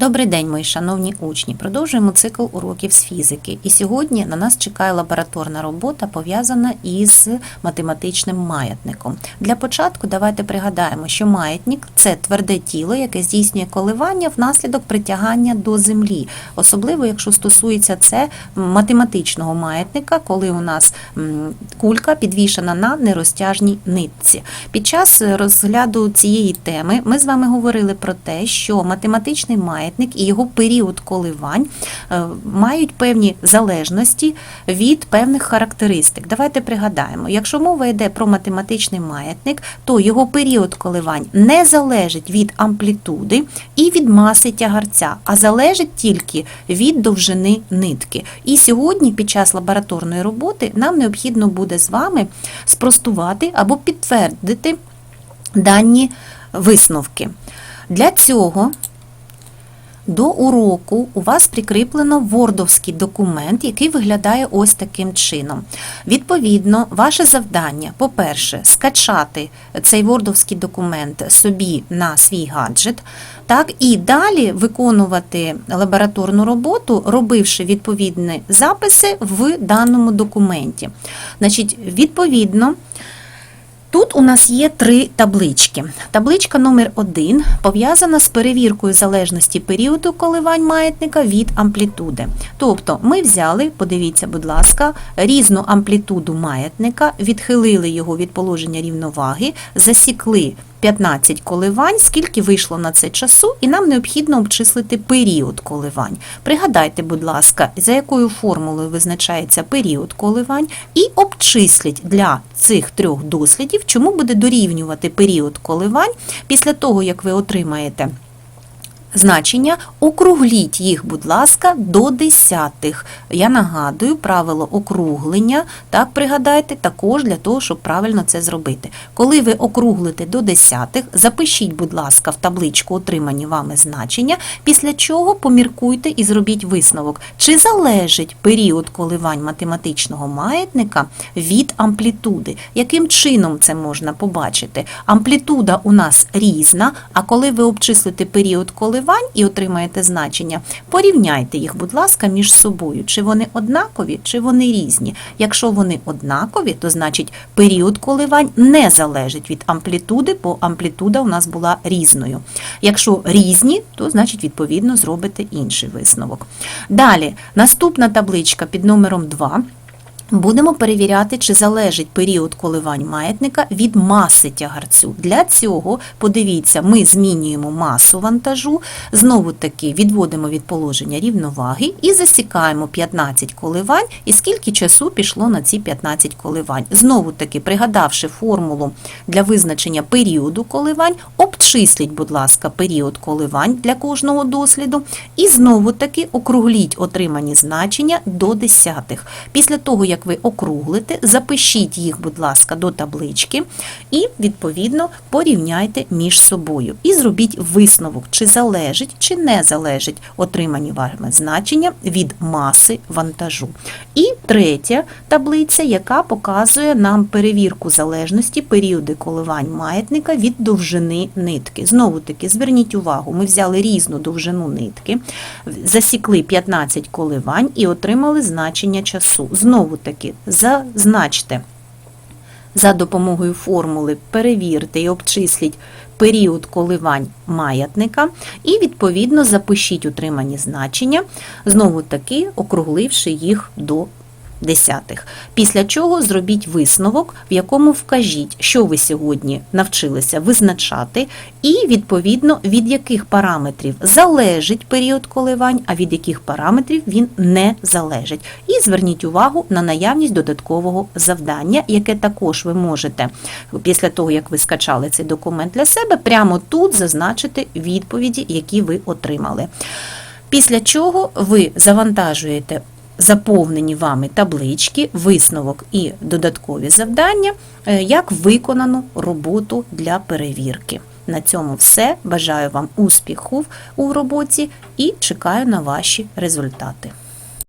Добрий день, мої шановні учні. Продовжуємо цикл уроків з фізики. І сьогодні на нас чекає лабораторна робота, пов'язана із математичним маятником. Для початку давайте пригадаємо, що маятник це тверде тіло, яке здійснює коливання внаслідок притягання до землі, особливо якщо стосується це математичного маятника, коли у нас кулька підвішена на нерозтяжній нитці. Під час розгляду цієї теми ми з вами говорили про те, що математичний маятник і його період коливань е, мають певні залежності від певних характеристик. Давайте пригадаємо, якщо мова йде про математичний маятник, то його період коливань не залежить від амплітуди і від маси тягарця, а залежить тільки від довжини нитки. І сьогодні, під час лабораторної роботи, нам необхідно буде з вами спростувати або підтвердити дані висновки. Для цього до уроку у вас прикріплено вордовський документ, який виглядає ось таким чином. Відповідно, ваше завдання, по-перше, скачати цей вордовський документ собі на свій гаджет, так, і далі виконувати лабораторну роботу, робивши відповідні записи в даному документі. Значить, відповідно, Тут у нас є три таблички. Табличка номер 1 пов'язана з перевіркою залежності періоду коливань маятника від амплітуди. Тобто ми взяли, подивіться, будь ласка, різну амплітуду маятника, відхилили його від положення рівноваги, засікли 15 коливань, скільки вийшло на це часу, і нам необхідно обчислити період коливань. Пригадайте, будь ласка, за якою формулою визначається період коливань, і обчисліть для цих трьох дослідів, чому буде дорівнювати період коливань після того, як ви отримаєте значення, округліть їх, будь ласка, до десятих. Я нагадую правило округлення, так пригадайте, також для того, щоб правильно це зробити. Коли ви округлите до десятих, запишіть, будь ласка, в табличку отримані вами значення, після чого поміркуйте і зробіть висновок, чи залежить період коливань математичного маятника від амплітуди. Яким чином це можна побачити? Амплітуда у нас різна, а коли ви обчислите період коливань, і отримаєте значення, порівняйте їх, будь ласка, між собою. Чи вони однакові, чи вони різні. Якщо вони однакові, то значить період коливань не залежить від амплітуди, бо амплітуда у нас була різною. Якщо різні, то значить відповідно зробите інший висновок. Далі, наступна табличка під номером 2. Будемо перевіряти, чи залежить період коливань маятника від маси тягарцю. Для цього, подивіться, ми змінюємо масу вантажу, знову таки відводимо від положення рівноваги і засікаємо 15 коливань, і скільки часу пішло на ці 15 коливань. Знову таки, пригадавши формулу для визначення періоду коливань, обчисліть, будь ласка, період коливань для кожного досліду, і знову таки округліть отримані значення до десятих. Після того, як як ви округлите, запишіть їх, будь ласка, до таблички і, відповідно, порівняйте між собою. І зробіть висновок, чи залежить, чи не залежить отримані вами значення від маси вантажу. І третя таблиця, яка показує нам перевірку залежності періоди коливань маятника від довжини нитки. Знову таки, зверніть увагу, ми взяли різну довжину нитки, засікли 15 коливань і отримали значення часу. Знову таки зазначте за допомогою формули перевірте і обчисліть період коливань маятника і, відповідно, запишіть утримані значення, знову таки округливши їх до. Після чого зробіть висновок, в якому вкажіть, що ви сьогодні навчилися визначати, і, відповідно, від яких параметрів залежить період коливань, а від яких параметрів він не залежить. І зверніть увагу на наявність додаткового завдання, яке також ви можете, після того, як ви скачали цей документ для себе, прямо тут зазначити відповіді, які ви отримали. Після чого ви завантажуєте заповнені вами таблички, висновок і додаткові завдання, е, як виконану роботу для перевірки. На цьому все. Бажаю вам успіху у роботі і чекаю на ваші результати.